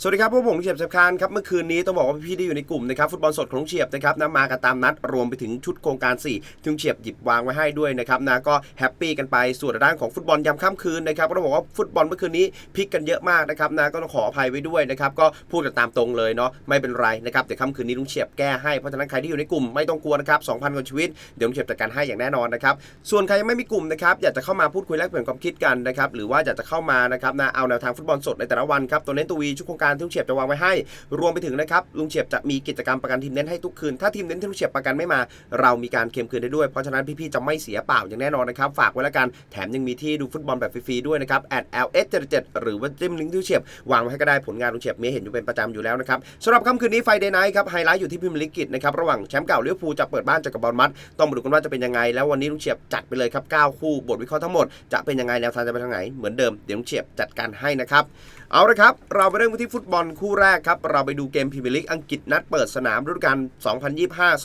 สวัสดีครับพวกผมเฉียบเฉียบคานครับเมื่อคืนนี้ต้องบอกว่าพี่ๆที่อยู่ในกลุ่มนะครับฟุตบอลสดของลุงเฉียบนะครับนะมากันตามนัดรวมไปถึงชุดโครงการ4ที่ลุงเฉียบหยิบวางไว้ให้ด้วยนะครับนะก็แฮปปี้กันไปส่วนด้านของฟุตบอลยามค่ำคืนนะครับก็ต้องบอกว่าฟุตบอลเมื่อคืนนี้พลิกกันเยอะมากนะครับนะก็ต้องขออภัยไว้ด้วยนะครับก็พูดกันตามตรงเลยเนาะไม่เป็นไรนะครับเดี๋ยวค่ำคืนนี้ลุงเฉียบแก้ให้เพราะฉะนั้นใครที่อยู่ในกลุ่มไม่ต้องกลัวนะครับ2,000กว่าชีวิตเดี๋ยวลุงเฉียบจัดการให้อย่างแน่นอนนะครับส่วนใครยังไม่มีกลุ่มนะครับอยากจะเข้ามาพูดคุยแลกเปลี่ยนความคิดกันนะครับหรือว่าอยากจะเข้ามานะครับนะเอาแนวทางฟุตบอลสดในแต่ละวันครับตัวเน้นตัววีชุดโครงการที่ลุงเฉียบจะวางไว้ให้ รวมไปถึงนะครับลุงเฉียบจะมีกิจกรรมประกันทีมเน้นให้ทุกคืน ถ้าทีมเน้นที่ลุงเฉียบประกันไม่มา เรามีการเคลมคืนได้ด้วย เพราะฉะนั้นพี่ๆจะไม่เสียเปล่าอย่างแน่นอนนะครับฝากไว้แล้วกันแถมยังมีที่ดูฟุตบอลแบบฟรีๆด้วยนะครับ at ls 7 7หรือว่าจิ้มลิงก์ที่ลุงเฉียบวางไว้ให้ก็ได้ผลงานลุงเฉียบมีเห็นอยู่เป็นประจำอยู่แล้วนะครับสำหรับค่ำคืนนี้ไฟเดย์ไนท์ครับไฮไลท์อยู่ที่พรีเมียร์ลีกนะครับระหว่างแชมป์เก่าเลิเวอร์พูจะเปิดบ้านจอกับบอลมัดต้องมาดูกันว่าจะเป็นยังไง แล้ววันนี้ลุงเฉียบจัดไปเลยครับ9คู่บทวิเคราะห์ทั้งหมดจะเป็นยังไงแนวทางจะไปทางไหนเหมือนเดิมเดี๋ยวลุงเฉียบจัดการให้นะครับเอาละครับเราไปเริ่มกันที่ฟุตบอลคู่แรกครับ เราไปดูเกมพรีเมียร์ลีกอังกฤษนัดเปิดสนามฤดูกาล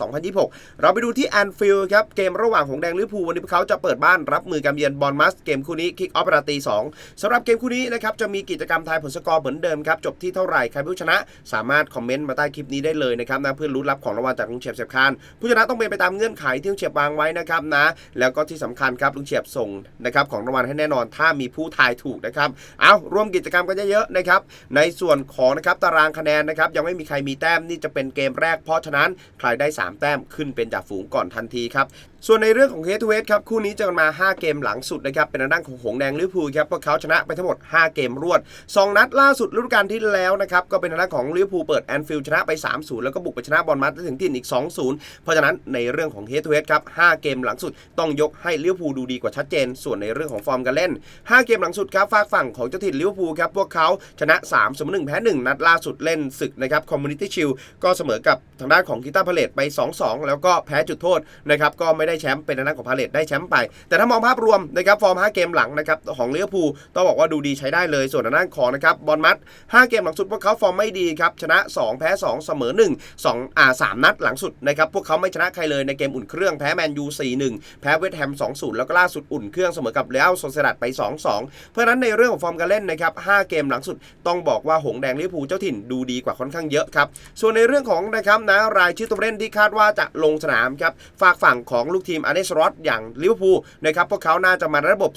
2025-2026 เราไปดูที่แอนฟิลด์ครับ เกมระหว่างของแดงลิเวอร์พูลวันนี้พวกเขาจะเปิดบ้านรับมือกับเยือนบอลมัสเกมคู่นี้คิกออฟเวลาตี2สำหรับเกมคู่นี้นะครับจะมีกิจกรรมทายผลสกอร์เหมือนเดิมครับจบที่เท่าไหร่ใครผู้ชนะ สามารถคอมเมนต์มาใต้คลิปนี้ได้เลยนะครับนะเพื่อลุ้นรับของรางวัลจากลุงเฉียบเฉียบคานผู้ชนะต้องเป็นไปตามเงื่อนไขที่ลุงเฉียบวางไว้นะครับนะแล้วก็ที่สำคัญครับลุงเฉียบส่งนะครับของรางวัลให้แน่นอนถ้ามีผู้ทายถูกนะครับเอาร่วมกิจกรรมกันเยอะๆนะครับในส่วนของนะครับตารางคะแนนนะครับยังไม่มีใครมีแต้มนี่จะเป็นเกมแรกเพราะฉะนั้นใครได้ 3 แต้มขึ้นเป็นจ่าฝูงก่อนทันทีครับ ส่วนในเรื่องของเฮดทูเฮดครับคู่นี้เจอกันมา 5 เกมหลังสุดนะครับเป็นทางด้านของหงแดงลิเวอร์พูลครับพวกเขาชนะไปทั้งหมด 5 เกมรวด 2 นัดล่าสุดฤดูกาลที่แล้วนะครับก็เป็นทางด้านของลิเวอร์พูลเปิดแอนฟิลด์ชนะไป 3-0 แล้วก็บุกไปชนะบอลมัดได้ถึงที่อีก 2-0 เพราะฉะนั้นในเรื่องของเฮดทูเฮดครับ 5 เกมหลังสุดต้องยกให้ลิเวอร์พูลดูดีกว่าชัดเจน ส่วนในเรื่องของฟอร์มการเล่น 5 เกมหลังสุดครับฝากฝั่งของเจ้าถิ่นลิเวอร์พูลครับพวกเขาชนะ3เสมอ1แพ้1นัดล่าสุดเล่นศึกนะครับคอมมูนิตี้ชิลก็เสมอกับทางด้านของกีตาร์พาเลตไป 2-2 แล้วก็แพ้จุดโทษนะครับก็ไม่ได้ได้แชมป์เป็นทางด้านของพาเลตได้แชมป์ไป แต่ถ้ามองภาพรวมนะครับฟอร์ม 5 เกมหลังนะครับของลิเวอร์พูต้องบอกว่าดูดีใช้ได้เลยส่วนทางด้านของนะครับบอลมัด 5 เกมหลังสุดพวกเขาฟอร์มไม่ดีครับชนะ 2 แพ้ 2 เสมอ 1 2อ่า3นัดหลังสุดนะครับพวกเขาไม่ชนะใครเลยในเกมอุ่นเครื่องแพ้แมนยู 4-1 แพ้เวสต์แฮม 2-0 แล้วก็ล่าสุดอุ่นเครื่องเสมอกับเรอัลโซเซดัดไป 2-2 เพราะนั้นในเรื่องของฟอร์มการเล่นนะครับ5เกมหลังสุดต้องบอกว่าหงแดงลิเวอร์พูลเจ้าถิ่นดูดีกว่าค่อนข้างเยอะครับส่วนในเรื่องของนะครับนะรายชื่อตัวเล่นที่คาดว่าจะลงสนามครับฝากฝั่งของลูกทีมอาร์เนสรอตอย่างลิเวอร์พูลนะครับพวกเขาน่าจะมาระบบ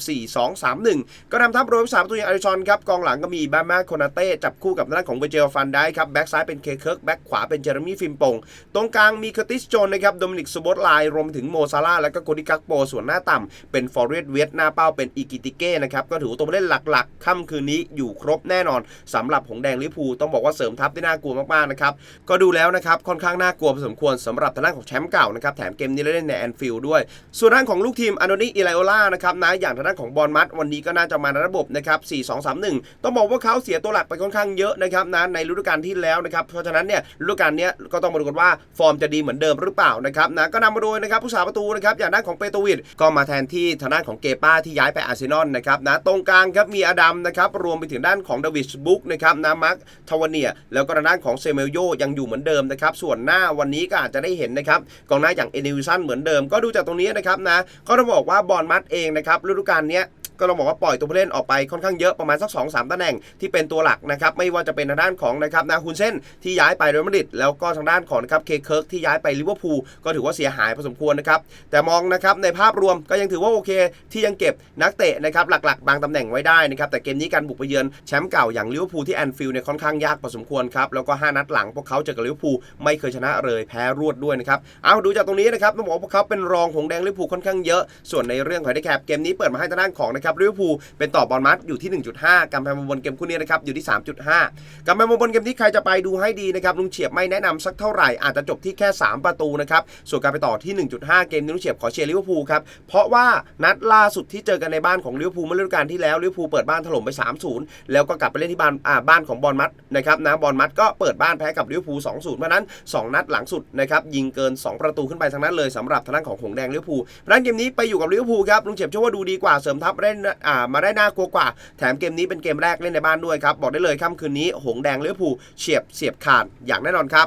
4-2-3-1 ก็นำทัพโดยสามตัวอย่างอาริชอนครับกองหลังก็มีบามาโคนาเต้จับคู่กับด้านของเวเจลฟันได้ครับแบ็กซ้ายเป็นเคเคิร์กแบ็กขวาเป็นเจอร์มี่ฟิมปงตรงกลางมีเคอร์ติสโจนนะครับโดมินิกซูบอตไลรวมถึงโมซาร่าและก็โกดิกักโปส่วนหน้าต่ำเป็นฟอร์เรสเวสหน้าเป้าเป็นอีกิติเก้นะครับก็ถือว่าตัวผู้เล่นหลักๆค่ำคืนนี้อยู่ครบแน่นอนสำหรับหงแดงลิเวอร์พูลต้องบอกว่าเสริมทัพได้น่ากลัวมากๆนะครับก็ดูแล้วนะครับค่อนข้างน่ากลัวพอสมควรสำหรับทางด้านของแชมป์เก่านะครับแถมเกมนี้เล่นในแอนฟิลด์ด้วย ส่วนด้านของลูกทีมอันโดนีอิไลโอล่านะครับนะอย่างทางด้านของบอลมัดวันนี้ก็น่าจะมาในระบบนะครับ 4-2-3-1 ต้องบอกว่าเขาเสียตัวหลักไปค่อนข้างเยอะนะครับนะในฤดูกาลที่แล้วนะครับ เพราะฉะนั้นเนี่ยฤดูกาลนี้ก็ต้องมาดูกันว่าฟอร์มจะดีเหมือนเดิมหรือเปล่านะครับนะก็นำมาโดยนะครับผู้สาประตูนะครับอย่างด้านของเปโตวิดก็มาแทนที่ทางด้านของเกป้าที่ย้ายไปอาร์เซนอลนะครับนะตรงกลางครับมีอดัมนะครับรวมไปถึงด้านของเดวิสบุ๊กนะครับนะมาร์คทาวเนีย แล้วก็ทางด้านของเซเมลโยยังอยู่เหมือนเดิมนะครับส่วนหน้าวันนี้ก็อาจจะได้เห็นนะครับกองหน้าอย่างเอเนวิสันเหมือนเดิมก็ดจากตรงนี้นะครับนะก็ต้องบอกว่าบอลมัดเองนะครับฤดูกาลนี้ ก็ต้องบอกว่าปล่อยตัวผู้เล่นออกไปค่อนข้างเยอะประมาณสัก2อสตำแหน่งที่เป็นตัวหลักนะครับไม่ว่าจะเป็นทางด้านของนะครับนาฮุนเซ่นที่ย้ายไปเรอัลมาดริดแล้วก็ทางด้านของนะครับเคเคิร์กที่ย้ายไปลิเวอร์พูลก็ถือว่าเสียหายพอสมควรนะครับแต่มองนะครับในภาพรวมก็ยังถือว่าโอเค ที่ยังเก็บนักเตะนะครับหลักๆ บางตำแหน่งไว้ได้นะครับแต่เกมนี้การบุกไปเยือนแชมป์เก่าอย่างลิเวอร์พูลที่แอนฟิลด์เนี่ยค่อนข้างยากพอสมควรครับแล้วก็ห้านัดหลังพวกเขาเจอกับลิเวอร์พูลไม่เคยชนะเลยแพ้รวดด้วยนะครับเอาดูจากตรงนี้นะครับต้องบอกว่าพวกเขาเป็นรองของแดงลิเวอร์พูลค่อนข้างเยอะส่วนในเรื่องของไดแคปเกมนี้เปิดมาให้ทางด้านของนะครับลิเวอร์พูลเป็นต่อบอลมัดอยู่ที่ 1.5กำแพงบนเกมคู่นี้นะครับอยู่ที่ 3.5กำแพงบนเกมที่ใครจะไปดูให้ดีนะครับลุงเฉียบไม่แนะนำสักเท่าไหร่อาจจะจบที่แค่ 3 ประตูนะครับส่วนการไปต่อที่ 1.5 เกมนี้ลุงเฉียบขอเชียร์ลิเวอร์พูลครับเพราะว่านัดล่าสุดที่เจอกันในบ้านของลิเวอร์พูลเมื่อฤดูกาลที่แล้วลิเวอร์พูลเปิดบ้านถล่มไป 3-0 แล้วก็กลับไปเล่นที่บ้านอ่าบ้านของบอลมัดนะครับนะบอลมัดก็เปิดบ้านแพ้กับลิเวอร์พูล2-0เพราะนั้น 2 นัดหลังสุดนะครับยิงเกิน 2 ประตูขึ้นไปทั้งนั้นเลยสำหรับทางด้านของหงแดงลิเวอร์พูลเพราะนั้นเกมนี้ไปอยู่กับลิเวอร์พูลครับลุงเฉียบเชื่อว่าดูดีกว่าเสริมทัพเล่นอ่ามาได้น่ากลัวกว่า แถมเกมนี้เป็นเกมแรกเล่นในบ้านด้วยครับ บอกได้เลยค่ำคืนนี้หงแดงลิเวอร์พูลเฉียบเสียบขาดอย่างแน่นอนครับ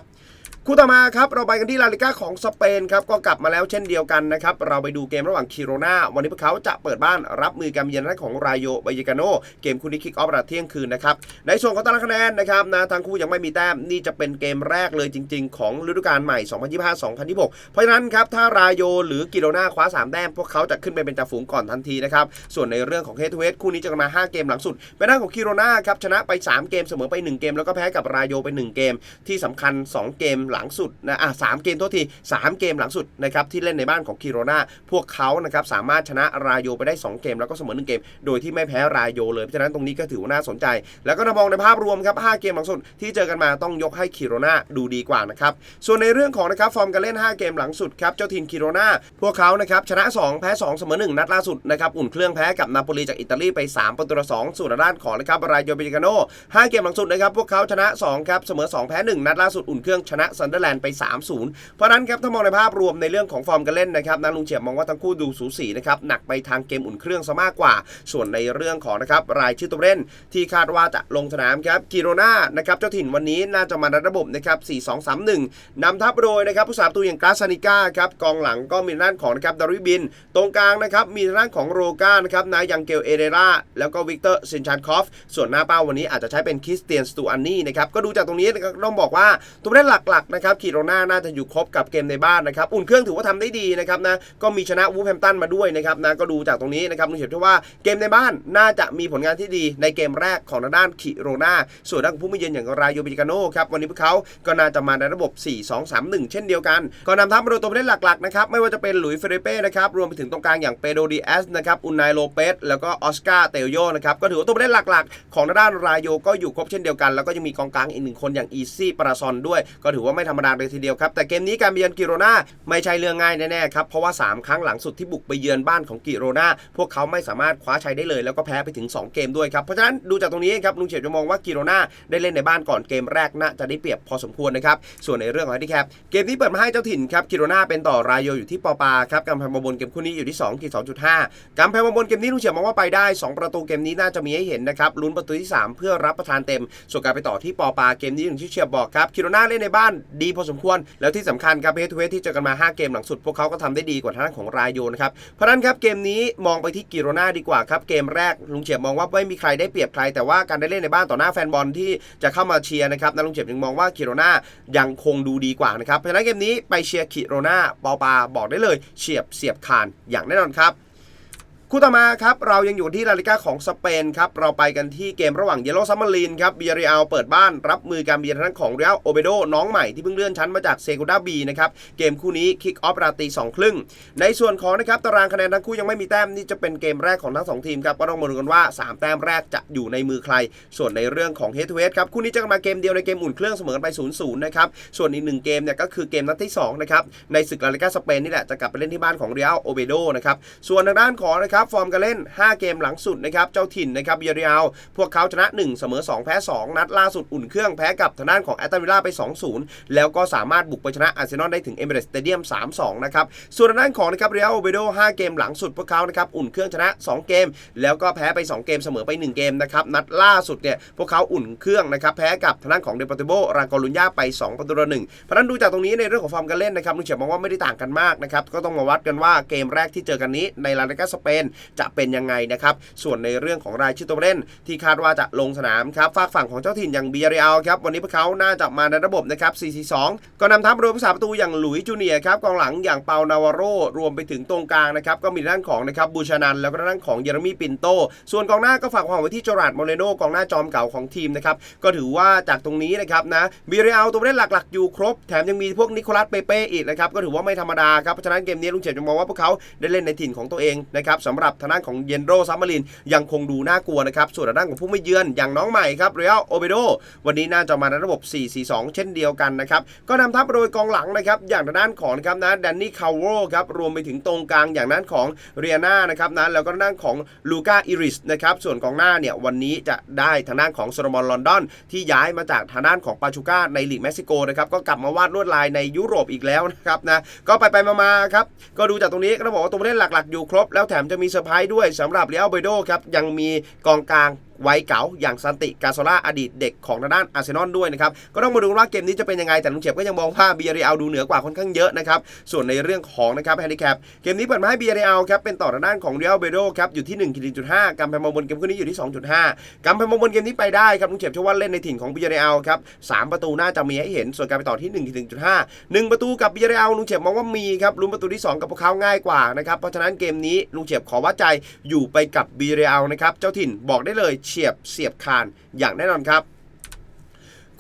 คู่ต่อมาครับเราไปกันที่ลาลิก้าของสเปนครับก็กลับมาแล้วเช่นเดียวกันนะครับเราไปดูเกมระหว่างคิโรนาวันนี้พวกเขาจะเปิดบ้านรับมือกับเยือนของรายโยบายกาโนเกมคู่นี้คิกออฟระเที่ยงคืนนะครับในส่วนของตารางคะแนนนะครับนะทั้งคู่ยังไม่มีแต้มนี่จะเป็นเกมแรกเลยจริง ๆ ของฤดูกาลใหม่ 2025-2026 เพราะฉะนั้นครับถ้ารายโยหรือกิโรนาคว้า 3 แต้มพวกเขาจะขึ้นไปเป็นจ่าฝูงก่อนทันทีนะครับส่วนในเรื่องของเฮดทูเฮดคู่นี้จะมา 5 เกมหลังสุดเป็นด้าของคิโรนาครับชนะไป 3 เกมเสมอไป 1 เกมแล้วก็แพ้กับรายโยไป 1 เกมที่สำคัญ 2 เกมหลังสุดนะอะสามเกมโทษทีสามเกมหลังสุดนะครับที่เล่นในบ้านของคิโรนาพวกเขานะครับสามารถชนะรายโยไปได้ 2 เกม แล้วก็เสมอ1เกม โดยที่ไม่แพ้รายโยเลยเพราะฉะนั้นตรงนี้ก็ถือว่าน่าสนใจ แล้วก็มองในภาพรวมครับ5เกมหลังสุดที่เจอกันมาต้องยกให้คิโรนาดูดีกว่านะครับส่วนในเรื่องของนะครับฟอร์มการเล่น 5 เกมหลังสุดครับเจ้าทีมคิโรนาพวกเขานะครับชนะ 2 แพ้ 2 เสมอ1นัดล่าสุดนะครับอุ่นเครื่องแพ้กับนาโปลีจากอิตาลีไป3ประตูต่อ2ส่วนด้านของนะครับรายโยเบริกาโน5เกมหลังสุดนะครับพวกเขาชนะ2ครับเสมอ2แพ้1นัดล่าสุดอุ่นเครื่องชนะซันเดอร์แลนด์ไป 3-0 เพราะนั้นครับถ้ามองในภาพรวมในเรื่องของฟอร์มการเล่นนะครับนาลุงเฉียบมองว่าทั้งคู่ดูสูสีนะครับหนักไปทางเกมอุ่นเครื่องซะมากกว่า ส่วนในเรื่องของนะครับรายชื่อตัวเล่นที่คาดว่าจะลงสนามครับกิโรนานะครับเจ้าถิ่นวันนี้น่าจะมาในระบบนะครับ 4-2-3-1 นำทัพโดยนะครับผู้สาประตูอย่างกาซานิก้าครับกองหลังก็มีด้านของนะครับดาริบิน ตรงกลางนะครับมีด้านของโรกานะครับนายยังเกลเอเดราแล้วก็วิกเตอร์เซนชานคอฟส่วนหน้าเป้าวันนี้อาจจะใช้เป็นคริสเตียนสตูอันนี่นะครับก็ดูจากตรงนี้ต้องบอกว่าตัวเล่นหลักนะครับกิโรนาน่าจะอยู่ครบกับเกมในบ้านนะครับอุ่นเครื่องถือว่าทำได้ดีนะครับนะก็มีชนะวูฟแฮมตันมาด้วยนะครับนะก็ดูจากตรงนี้นะครับลุเฉียบเชื่ว่าเกมในบ้านน่าจะมีผลงานที่ดีในเกมแรกของทางด้านคิโรนาส่วนด้านผู้มาเยือนอย่างรายโยบิกาโนครับวันนี้พวกเขาก็น่าจะมาในระบบ 4-2-3-1 เช่นเดียวกันก็นำทัพมาโดยตัวผู้เล่นหลักๆนะครับไม่ว่าจะเป็นหลุยส์เฟรเป้นะครับรวมไปถึงตรงกลางอย่างเปโดดีแอสนะครับอุนไนโลเปสแล้วก็ออสการ์เตลโยนะครับก็ถือว่าตัวผู้เล่นหลักๆ ของทางด้านรายโยก็อยู่ครบเช่นเดียวกัน แล้วก็ยังมีกองกลางอีกหนึ่งคนอย่างอีซี่ปราซอนด้วย ก็ถือว่าไม่ธรรมดาเลยทีเดียวครับ แต่เกมนี้การเยือนกิโรนาไม่ใช่เรื่องง่ายแน่ๆครับ เพราะว่า 3 ครั้งหลังสุดที่บุกไปเยือนบ้านของกิโรนาพวกเขาไม่สามารถคว้าชัยได้เลย แล้วก็แพ้ไปถึง 2 เกมด้วยครับ เพราะฉะนั้นดูจากตรงนี้ครับลุงเฉียบจะมองว่ากิโรนาได้เล่นในบ้านก่อนเกมแรกน่าจะได้เปรียบพอสมควรนะครับส่วนในเรื่องของแฮนดิแคปเกมนี้เปิดมาให้เจ้าถิ่นครับกิโรนาเป็นต่อรายโยอยู่ที่ปอปาครับกำแพงบนเกมคู่นี้อยู่ที่2ขีด2.5กำแพงบนเกมนี้ลุงเฉียบมองว่าไปได้ 2 ประตูเกมนี้น่าจะมีให้เห็นนะครับลุ้นประตูที่ 3 เพื่อรับประทานเต็มส่วนการไปต่อที่ปอปาเกมนี้อย่างเฉียบบอกครับคิโรนาเล่นในบ้านดีพอสมควร แล้วที่สำคัญครับเฮทูเวที่เจอกันมา 5 เกมหลังสุด พวกเขาก็ทำได้ดีกว่าทางของรายโยนะครับ เพราะนั้นครับเกมนี้มองไปที่กิโรนาดีกว่าครับ เกมแรกลุงเฉียบมองว่าไม่มีใครได้เปรียบใคร แต่ว่าการได้เล่นในบ้านต่อหน้าแฟนบอลที่จะเข้ามาเชียร์นะครับนะลุงเฉียบยังมองว่ากิโรนายังคงดูดีกว่านะครับเพราะฉะนั้นเกมนี้ไปเชียร์กิโรนาปอปาบอกได้เลยเฉียบเสียบคานอย่างแน่นอนครับ คู่ต่อมาครับเรายังอยู่ที่ลาลิก้าของสเปนครับเราไปกันที่เกมระหว่างเยลโลซัมมารีนครับเบียริอัลเปิดบ้านรับมือการเบียร์ทางด้านของเรียลโอเบโดน้องใหม่ที่เพิ่งเลื่อนชั้นมาจากเซกูดาบีนะครับเกมคู่นี้คิกออฟราตีสองครึ่งในส่วนของนะครับตารางคะแนนทั้งคู่ยังไม่มีแต้มนี่จะเป็นเกมแรกของทั้งสองทีมครับก็ต้องมาดูกันว่า 3 แต้มแรกจะอยู่ในมือใคร ส่วนในเรื่องของเฮดทูเฮดครับคู่นี้จะมาเกมเดียวในเกมอุ่นเครื่องเสมอกันไป0ูนย์นะครับส่วนอีกหนึ่งเกมเนี่ยก็คือเกมนัดที่สองนะครับในศึกลาลิก้าสเปนนี่แหละจะกลับไปเล่นที่บ้านของเรียลโอเบโดนะครับส่วนทางด้านของนะครับฟอร์มการเล่น 5 เกมหลังสุดนะครับเจ้าถิ่นนะครับเบียริอัลพวกเขาชนะ 1 เสมอ 2 แพ้ 2 นัดล่าสุดอุ่นเครื่องแพ้กับทางด้านของแอตตันวิลล่าไป 2-0 แล้วก็สามารถบุกไปชนะอาร์เซนอลได้ถึงเอเมเรสสเตเดียม 3-2 นะครับ ส่วนทางด้านของนะครับเรียลโอเบโด5เกมหลังสุดพวกเขานะครับอุ่นเครื่องชนะ 2 เกม แล้วก็แพ้ไป 2 เกมเสมอไป 1 เกมนะครับนัดล่าสุดเนี่ยพวกเขาอุ่นเครื่องนะครับแพ้กับทางด้านของเดปอร์ติโบรากอลุญญาไป 2 ประตูต่อหนึ่งเพราะฉะนั้นดูจากตรงนี้ในเรื่องของฟอร์มการเล่นนะครับลุงเฉียบมองว่าไม่ได้ต่างกันมากนะครับก็ต้องมาวัดกันว่าเกมแรกที่เจอกันนี้ในลาลิกาสเปนจะเป็นยังไงนะครับ ส่วนในเรื่องของรายชื่อตัวเล่น ที่คาดว่าจะลงสนามครับฝากฝั่งของเจ้าถิ่นอย่างเบียริอัลครับวันนี้พวกเขาน่าจะมาในระบบนะครับ 4-4-2 ก็นำทัพโดยผู้สาประตูอย่างหลุยส์จูเนียร์ครับกองหลังอย่างเปานาวาโรรวมไปถึงตรงกลางนะครับก็มีด้านของนะครับบูชานันแล้วก็ด้านของเยเรมีปินโต ส่วนกองหน้าก็ฝากความไว้ที่จอราร์ดโมเรโนกองหน้าจอมเก่าของทีมนะครับก็ถือว่าจากตรงนี้นะครับนะบียริอัลตัวเล่นหลักๆอยู่ครบ แถมยังมีพวกนิโคลัสเปเป้อีกนะครับก็ถือว่าไม่ธรรมดาครับเพราะฉะนั้นเกมนี้ลุงเฉียบจะมองว่าพวกเขาได้เล่นในถิ่นของตัวเองนะครับสำหรับทางด้านของเยนโรซัมมารินยังคงดูน่ากลัวนะครับ ส่วนทางด้านของผู้ไม่เยือนอย่างน้องใหม่ครับเรียลโอเบโดวันนี้น่าจะมาในระบบ 4-4-2 เช่นเดียวกันนะครับ ก็นำทัพโดยกองหลังนะครับ อย่างทางด้านของนะครับนะแดนนี่คาวโรครับ รวมไปถึงตรงกลางอย่างนั้นของเรียนานะครับนะแล้วก็ทางด้านของลูก้าอิริสนะครับ ส่วนกองหน้าเนี่ยวันนี้จะได้ทางด้านของโซโลมอนลอนดอน ที่ย้ายมาจากทางด้านของปาชูก้าในลีกเม็กซิโกนะครับ ก็กลับมาวาดลวดลายในยุโรปอีกแล้วนะครับนะ ก็ไปไปๆมาๆครับ ก็ดูจากตรงนี้ก็บอกว่าตัวเล่นหลักๆอยู่ครบ แล้วแถมจะมีเซอร์ไพรส์ด้วยสำหรับเรอัลเบโดครับยังมีกองกลาง วัยเก๋าอย่างซันติกาโซล่าอดีตเด็กของทางด้านอาร์เซนอลด้วยนะครับก็ต้องมาดูว่าเกมนี้จะเป็นยังไงแต่ลุงเฉียบก็ยังมองว่าเบียร์เรียลดูเหนือกว่าค่อนข้างเยอะนะครับส่วนในเรื่องของนะครับแฮนดิแคปเกมนี้เปิดมาให้เบียร์เรียลครับเป็นต่อทางด้านของเรียลเบโดครับอยู่ที่1คิจุดห้ากำแพงมองบนเกมคู่นี้อยู่ที่ 2.5กำแพงมองบนเกมนี้ไปได้ครับลุงเฉียบเชื่อว่าเล่นในถิ่นของเบียร์เรียลครับสามประตูน่าจะมีให้เห็นส่วนการไปต่อที่1คิจุดห้าหนึ่งประตูกับเบียร์เรียลลุงเฉียบมองว่ามีครับลุ้นประตูที่ 2 กับพวกเขาง่ายกว่านะครับเพราะฉะนั้นเกมนี้ลุงเฉียบขอวัดใจอยู่ไปกับเบียร์เรียลนะครับเจ้าถิ่นบอกได้เลยเฉียบเสียบคานอย่างแน่นอนครับ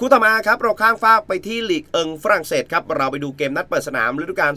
คู่ต่อมาครับเราข้างฟากไปที่ลีกเอิงฝรั่งเศสครับเราไปดูเกมนัดเปิดสนามฤดูกาล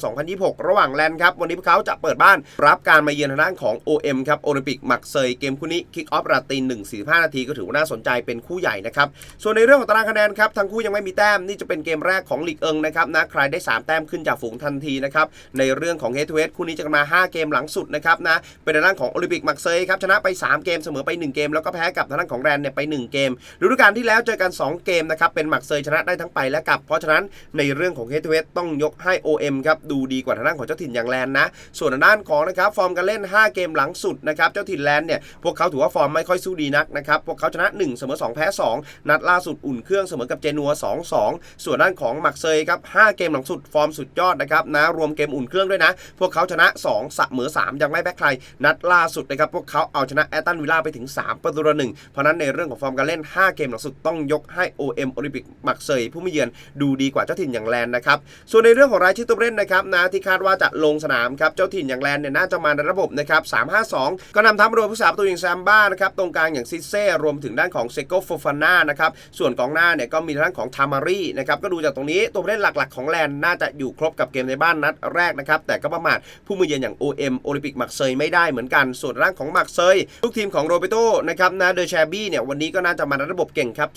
2025-2026 ระหว่างแลนด์ครับวันนี้พวกเขาจะเปิดบ้านรับการมาเยือนทางด้านของ OM ครับโอลิมปิกมักเซยเกมคู่นี้คิกออฟราตีน1 45 นาทีก็ถือว่าน่าสนใจเป็นคู่ใหญ่นะครับส่วนในเรื่องของตารางคะแนนครับทั้งคู่ยังไม่มีแต้มนี่จะเป็นเกมแรกของลีกเอิงนะครับนะใครได้ 3 แต้มขึ้นจากฝูงทันทีนะครับในเรื่องของเฮดทูเฮดคู่นี้จะมา 5 เกมหลังสุดนะครับนะเป็นทางด้านของโอลิมปิกมักเซยครับชนะไป 3 เกมเสมอไป 1 เกมแล้วก็แพ้กับทางด้านของแรนเนี่ยไป 1 เกมฤดูกาลที่แล้วเจอกัน 2เกมนะครับเป็นหมักเซยชนะได้ทั้งไปและกลับ เพราะฉะนั้นในเรื่องของเฮดทูเฮดต้องยกให้ OM ครับดูดีกว่าทางด้านของเจ้าถิ่นอย่างแลนนะ ส่วนทางด้านของนะครับฟอร์มการเล่น 5 เกมหลังสุดนะครับเจ้าถิ่นแลนเนี่ยพวกเขาถือว่าฟอร์มไม่ค่อยสู้ดีนักนะครับพวกเขาชนะ 1 เสมอ 2 แพ้ 2 นัดล่าสุดอุ่นเครื่องเสมอกับเจนัว 2-2 ส่วนด้านของหมักเซยครับ5เกมหลังสุดฟอร์มสุดยอดนะครับนะรวมเกมอุ่นเครื่องด้วยนะ พวกเขาชนะ2เสมอ3 ยังไม่แพ้ใคร นัดล่าสุดนะครับพวกเขาเอาชนะแอตตันวิลล่าไปถึง 3 ประตูต่อหนึ่งเพราะฉะนั้นในเรื่องของฟอร์มการเล่น 5 เกมหลังสุดต้องยกใให้ OM โอลิมปิกมักเซยผู้ม่เยือนดูดีกว่าเจ้าถิ่นอย่างแลนด์นะครับ ส่วนในเรื่องของรายชื่อตัวเล่นนะครับนะที่คาดว่าจะลงสนามครับเจ้าถิ่นอย่างแลนด์เนี่ยน่าจะมาในระบบนะครับ352 ก็นำทัพโดยผู้สาประตูอย่างแซมบ้านะครับตรงกลางอย่างซิเซ่รวมถึงด้านของเซโกโฟฟาน่านะครับส่วนกองหน้าเนี่ยก็มีทางด้านของทามารีนะครับก็ดูจากตรงนี้ตัวเล่นหลักๆ ของแลนด์น่าจะอยู่ครบกับเกมในบ้านนัดแรกนะครับแต่ก็ประมาทผู้มือเยือนอย่าง OM โอลิมปิกมักเซยไม่ได้เหมือนกัน ส่วนร่างของมักเซยลูกทีมของโรเบโตนะครับนะเดอแชบี้เนี่ยวันนี้ก็น่าจะมาในระบบเก่งครับ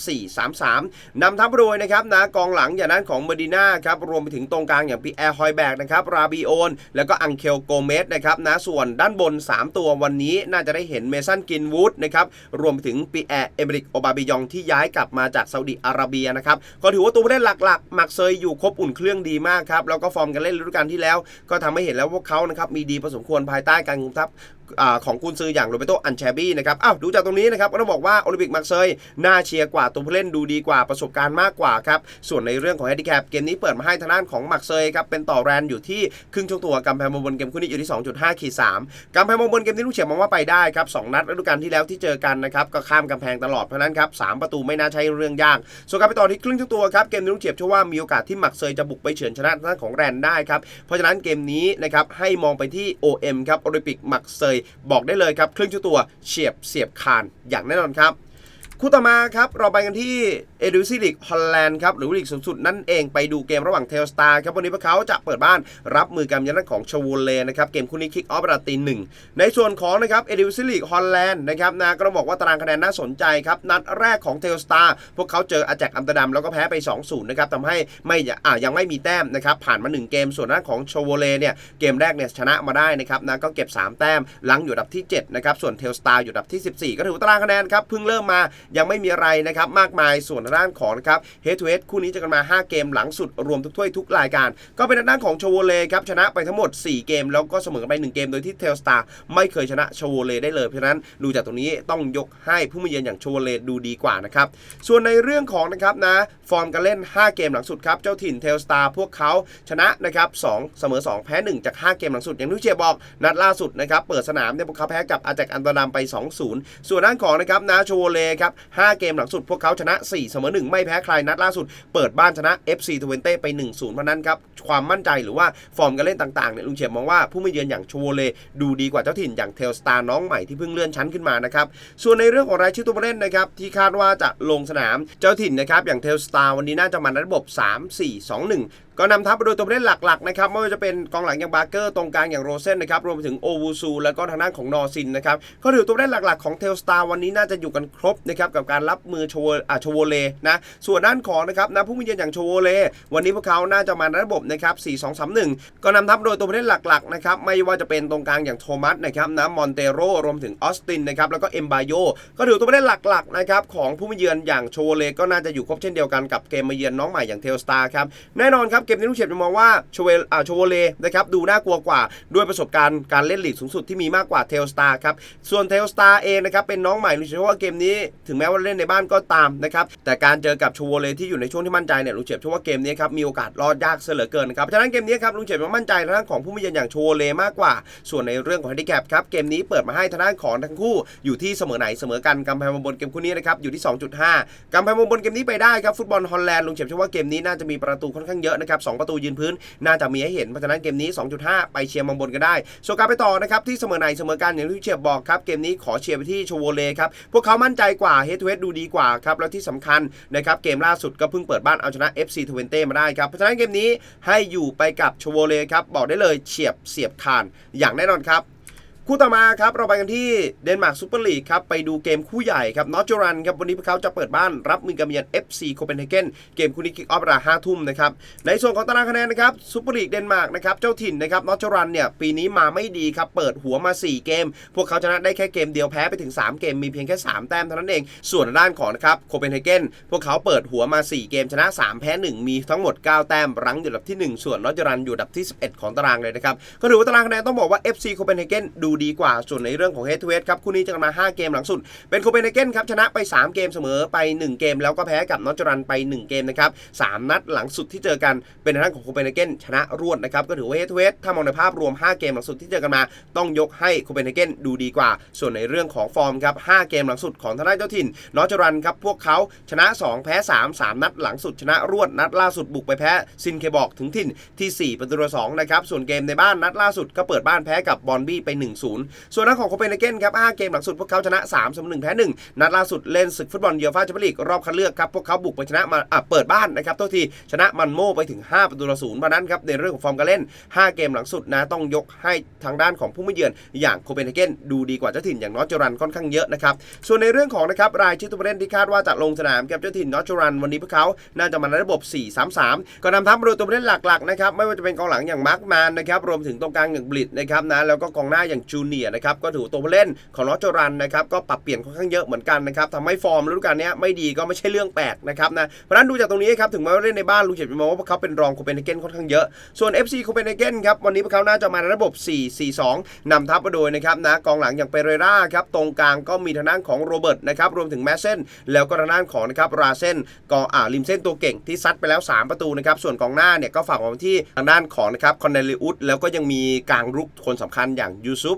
3-3นำทัพโดยนะครับนะกองหลังอย่างด้นของเมดิน่าครับรวมไปถึงตรงกลางอย่างปีแอร์ฮอยแบกนะครับราบิโอน แล้วก็อังเคลโกเมสนะครับนะส่วนด้านบน 3 ตัววันนี้น่าจะได้เห็นเมสันกินวูดนะครับรวมไปถึงปีแอร์เอเมริกโอบาบิยองที่ย้ายกลับมาจากซาอุดิอาระเบียนะครับก็ถือว่าตัวผู้เล่นหลักๆ มักเซยอยู่ครบอุ่นเครื่องดีมากครับแล้วก็ฟอร์มการเล่นฤดูกาลที่แล้ว ก็ทำให้เห็นแล้วว่าเขานะครับมีดีพอสมควรภายใต้การคุมทัพของกุนซืออย่างโรเบโตอันแชบี้นะครับอ้าวดูจากตรงนี้นะครับก็ต้องบอกว่าโอลิมปิกมาร์เซยน่าเชียร์กว่าตัวผู้เล่นดูดีกว่าประสบการณ์มากกว่าครับส่วนในเรื่องของแฮนดิแคปเกมนี้เปิดมาให้ทางด้านของมาร์เซยครับเป็นต่อแรนอยู่ที่ครึ่งช่วงตัวกำแพงมงบนเกมคู่นี้อยู่ที่ 2.5ขีด3กำแพงมงบนเกมนี้ลูกเฉียบมองว่าไปได้ครับสองนัดฤดูกาลที่แล้วที่เจอกันนะครับก็ข้ามกำแพงตลอดเพราะนั้นครับสามประตูไม่น่าใช่เรื่องยาก ส่วนการไปต่อที่ครึ่งช่วงตัวครับเกมนี้ลูกเฉียบเชื่อว่ามีโอกาสที่มักเซยจะบุกไปเฉือนชนะทางด้านของแรนได้ครับเพราะฉะนั้นเกมนี้นะครับให้มองไปที่ OM ครับโอลิมปิกมักเซยบอกได้เลยครับครึ่งช่วตัวเฉียบเสียบคานอย่างแน่นอนครับ คู่ต่อมาครับเราไปกันที่ เอดูซิลิกฮอลแลนด์ครับหรือลีกสูงสุดนั่นเองไปดูเกมระหว่างเทลสตาร์ครับวันนี้พวกเขาจะเปิดบ้านรับมือกับยันของชวูเลนะครับเกมคู่นี้คิกออฟราตีหนึ่งในส่วนของนะครับเอดูซิลิกฮอลแลนด์นะครับนะก็ต้องบอกว่าตารางคะแนนน่าสนใจครับนัดแรกของเทลสตาร์พวกเขาเจออาแจกอัมสเตอร์ดัมแล้วก็แพ้ไป 2-0นะครับทำให้ไม่อ่ายังไม่มีแต้มนะครับผ่านมา 1 เกมส่วนด้านของชวูเลเนี่ยเกมแรกเนี่ยชนะมาได้นะครับนะก็เก็บ 3 แต้มหลังอยู่ดับที่7นะครับส่วนเทลสตาร์อยู่ดับที่ 14 ก็ถือตารางคะแนนครับเพิ่งเริ่มมายังไม่มีอะไรนะครับมากมายส่วนด้านของนะครับเฮดทูเฮดคู่นี้จะกันมา 5 เกมหลังสุดรวมทุกถ้วยทุกรายการ ก็เป็นด้านของโชโวเลครับชนะไปทั้งหมด 4 เกม แล้วก็เสมอไป1เกมโดยที่เทลสตาร์ไม่เคยชนะโชโวเลได้เลย เพราะนั้นดูจากตรงนี้ต้องยกให้ผู้มาเยือนอย่างโชโวเลดูดีกว่านะครับส่วนในเรื่องของนะครับนะฟอร์มการเล่น 5 เกมหลังสุดครับเจ้าถิ่นเทลสตาร์พวกเขาชนะนะครับ2เสมอ 2 แพ้ 1 จาก 5 เกมหลังสุดอย่างที่เชียร์บอกนัดล่าสุดนะครับเปิดสนามเนี่ยพวกเขาแพ้กับอาแจกอันตร์ดัมไป 2-0 ส่วนด้านของนะครับนาโชโวเลครับ5เกมหลังสุดพวกเขาชนะ 4 เสมมอ1ไม่แพ้ใครนัดล่าสุด เปิดบ้านชนะ FC ทเวนเต้ไป 1-0 เพราะนั้นครับ ความมั่นใจหรือว่าฟอร์มการเล่นต่างๆเนี่ยลุงเฉียบมองว่าผู้มาเยือนอย่างโชโวเลดูดีกว่าเจ้าถิ่นอย่างเทลสตาร์น้องใหม่ที่เพิ่งเลื่อนชั้นขึ้นมานะครับส่วนในเรื่องของรายชื่อตัวผู้เล่นนะครับที่คาดว่าจะลงสนามเจ้าถิ่นนะครับอย่างเทลสตาร์วันนี้น่าจะมาในระบบ 3-4-2-1 ก็นำทัพไปโดยตัวผู้เล่นหลักๆนะครับไม่ว่าจะเป็นกองหลังอย่างบาร์เกอร์ตรงกลางอย่างโรเซนนะครับรวมไปถึงโอวูซูแล้วก็ทางด้านของนอซินนะครับก็ถือตัวเล่นหลักๆของเทลสตาร์วันนี้น่าจะอยู่กันครบนะครับกับการรับมือโชวอ่าโชโวเลนะส่วนด้านของนะครับนะผู้มีเยือนอย่างโชวเล วันนี้พวกเขาน่าจะมาในระบบนะครับ4-2-3-1 ก็นำทัพโดยตัวผู้เล่นหลักๆนะครับไม่ว่าจะเป็นตรงกลางอย่างโทมัสนะครับนะมอนเตโรรวมถึงออสตินนะครับแล้วก็เอ็มบาโยก็ถือตัวผู้เล่นหลักๆนะครับของผู้มีเยือนอย่างโชวเลก็น่าจะอยู่ครบเช่นเดียวกันกับเกมมาเยือนน้องใหม่อย่างเทลสตาร์ครับแน่นอนครับเกมนี้ลูกเฉียบจะมองว่าโชเวลอ่าโชโวเลนะครับดูน่ากลัวกว่าด้วยประสบการณ์การเล่นลีกสูงสุดที่มีมากกว่าเทลสตาร์ครับส่วนเทลสตาร์เองนะครับเป็นน้องใหม่ลูกเฉียบว่าเกมนี้ถึงแม้ว่าเล่นในบ้านก็ตามนะครับแต่การเจอกับโชโวเลที่อยู่ในช่วงที่มั่นใจเนี่ยลูกเฉียบเชื่อว่าเกมนี้ครับมีโอกาสรอดยากเสียเหลือเกินนะครับฉะนั้นเกมนี้ครับลุงเฉียบมั่นใจทางด้านของผู้มีเยือนอย่างโชโวเลมากกว่า ส่วนในเรื่องของแฮนดิแคปครับเกมนี้เปิดมาให้ทางด้านของทั้งคู่อยู่ที่เสมอไหนเสมอกันกำแพงบนเกมคู่นี้นะครับอยู่ที่ 2.5กำแพงบนเกมนี้ไปได้ครับฟุตบอลฮอลแลนด์ลุงเฉียบเชื่อว่าเกมนี้น่าจะมีประตูค่อนข้างเยอะนะครับสองประตูยืนพื้น น่าจะมีให้เห็นเพราะฉะนั้นเกมนี้ 2.5 ไปเชียร์มังบนก็ได้ส่วนการไปต่อนะครับที่เสมอไหนเสมอกันอย่างที่เฉียบบอกครับเกมนี้ขอเชียร์ไปที่โชโวเลครับพวกเขามั่นใจกว่าเฮดทูเฮดดูดีกว่าครับแล้วที่สำคัญนะครับเกมล่าสุดก็เพิ่งเปิดบ้านเอาชนะ FC 20มาได้ครับเพราะฉะนั้นเกมนี้ให้อยู่ไปกับโชโวเลครับบอกได้เลยเฉียบเสียบคานอย่างแน่นอนครับ คู่ต่อมาครับเราไปกันที่เดนมาร์กซูเปอร์ลีกครับไปดูเกมคู่ใหญ่ครับนอตจรันครับวันนี้พวกเขาจะเปิดบ้านรับมือกับเมียน FC โคเปนเฮเกนเกมคู่นี้คิกออฟเวลาห้าทุ่มนะครับในส่วนของตารางคะแนนนะครับซูเปอร์ลีกเดนมาร์กนะครับเจ้าถิ่นนะครับนอตจรันเนี่ยปีนี้มาไม่ดีครับเปิดหัวมา 4 เกม พวกเขาชนะได้แค่เกมเดียวแพ้ไปถึง 3 เกมมีเพียงแค่ 3 แต้มเท่านั้นเอง ส่วนด้านของนะครับโคเปนเฮเกนพวกเขาเปิดหัวมา 4 เกมชนะ 3 แพ้ 1 มีทั้งหมด 9 แต้มรั้งอยู่อันดับที่ 1 ส่วนนอตจรันอยู่อันดับที่ 11 ของตารางเลยนะครับก็ถือว่าตารางคะแนนต้องบอกว่า FC โคเปนเฮเกนดูดีกว่า ส่วนในเรื่องของเฮดทูเฮดครับคู่นี้จะกันมา 5 เกมหลังสุด เป็นโคเปนเฮเกนครับชนะไป 3 เกมเสมอไป 1 เกม แล้วก็แพ้กับนอตจรันไป 1 เกมนะครับ3นัดหลังสุดที่เจอกันเป็นทางของโคเปนเฮเกนชนะรวดนะครับก็ถือว่าเฮดทูเฮดถ้ามองในภาพรวม 5 เกมหลังสุดที่เจอกันมา ต้องยกให้โคเปนเฮเกนดูดีกว่า ส่วนในเรื่องของฟอร์มครับ5เกมหลังสุดของทางด้านเจ้าถิ่นนอตจรันครับพวกเขาชนะ 2 แพ้ 3 3 นัดหลังสุดชนะรวดนัดล่าสุดบุกไปแพ้ซินเคบอกถึงถิ่นที่4ประตูต่อสองนะครับส่วนเกมในบ้านนัดล่าสุดก็เปิดบ้านแพ้กับบอลบี้ไป0 ส่วนนัดของโคเปนเฮเกนครับ 5 เกมหลังสุดพวกเขาชนะ3เสมอ1แพ้1นัดล่าสุดเล่นศึกฟุตบอลเยอฟ่าแชมเปี้ยนลีกรอบคัดเลือกครับ พวกเขาบุกไปชนะมาเปิดบ้านนะครับโทษทีชนะมันโม่ไปถึง 5 ประตูต่อศูนย์เพราะนั้นครับในเรื่องของฟอร์มการเล่น 5 เกมหลังสุดนะต้องยกให้ทางด้านของผู้ไม่เยือนอย่างโคเปนเฮเกนดูดีกว่าเจ้าถิ่นอย่างนอตจรันค่อนข้างเยอะนะครับส่วนในเรื่องของนะครับรายชื่อตัวผู้เล่นที่คาดว่าจะลงสนามกับเจ้าถิ่นนอตจรันวันนี้พวกเขาน่าจะมาในระบบ 4-3-3 ก็นำทัพมาโดยตัวผู้เล่นหลักๆนะครับไม่ว่าจะเป็นกองหลังอย่างมาร์คแมนนะครับรวมถึงตรงกลางอย่างบลิดนะครับนะแล้วก็กองหน้าอย่างจูเนียร์นะครับก็ถือตัวผู้เล่นของนอตจรันนะครับก็ปรับเปลี่ยนค่อนข้างเยอะเหมือนกันนะครับทำให้ฟอร์มฤดูกาลนี้ไม่ดีก็ไม่ใช่เรื่องแปลกนะครับนะเพราะฉะนั้นดูจากตรงนี้ครับถึงแม้ว่าเล่นในบ้านลูกเฉียบจะมองว่าพวกเขาเป็นรองโคเปนเฮเกนค่อนข้างเยอะ ส่วน FC โคเปนเฮเกนครับวันนี้พวกเขาน่าจะมาในระบบ 4-4-2 นำทัพมาโดยนะครับนะกองหลังอย่างเปเรราครับตรงกลางก็มีทางด้านของโรเบิร์ตนะครับรวมถึงแมสเซนแล้วก็ทางด้านของนะครับราเซนกองอ่าริมเส้นตัวเก่งที่ซัดไปแล้ว 3 ประตูนะครับส่วนกองหน้าเนี่ยก็ฝากไว้ที่ทางด้านของนะครับคอนเนลิอุสแล้วก็ยังมีกลางรุกคนสำคัญอย่างยูซุป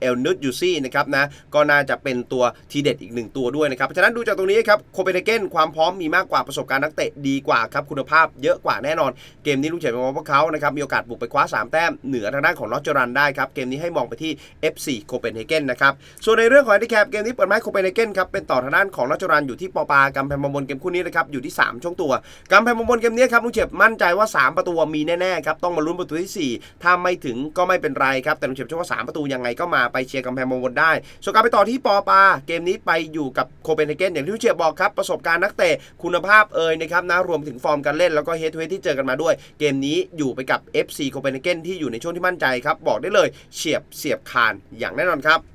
เอลนุดยูซี่นะครับนะก็น่าจะเป็นตัวทีเด็ดอีกหนึ่งตัวด้วยนะครับเพราะฉะนั้นดูจากตรงนี้ครับโคเปนเฮเกนความพร้อมมีมากกว่าประสบการณ์นักเตะดีกว่าครับคุณภาพเยอะกว่าแน่นอน เกมนี้ลุงเฉยมองว่าพวกเขานะครับมีโอกาสบุกไปคว้า 3 แต้มเหนือทางด้านของนอตจรันได้ครับเกมนี้ให้มองไปที่ FC โคเปนเฮเกนนะครับส่วนในเรื่องของแฮนดิแคปเกมนี้เปิดไม้โคเปนเฮเกนครับเป็นต่อทางด้านของนอตจรันอยู่ที่ปอปากำแพงบนเกมคู่นี้นะครับอยู่ที่ 3 ช่วงตัวกำแพงบนเกมนี้ครับลุงเฉยมั่นใจว่า 3 ประตูมีแน่ๆครับต้องมาลุ้นประตูที่ 4 ถ้าไม่ถึงก็ไม่เป็นไรครับแต่ลุงเฉยเชื่อว่า 3 ประตูยังไงก็มาไปเชียร์กำแพงมงบนได้ ส่วนการไปต่อที่ปอปา เกมนี้ไปอยู่กับโคเปนเฮเกนอย่างที่เชียร์บอกครับ ประสบการณ์นักเตะคุณภาพเอ่ยนะครับนะรวมถึงฟอร์มการเล่นแล้วก็เฮดทูเฮดที่เจอกันมาด้วย เกมนี้อยู่ไปกับ FC โคเปนเฮเกนที่อยู่ในช่วงที่มั่นใจครับบอกได้เลยเฉียบเสียบคานอย่างแน่นอนครับ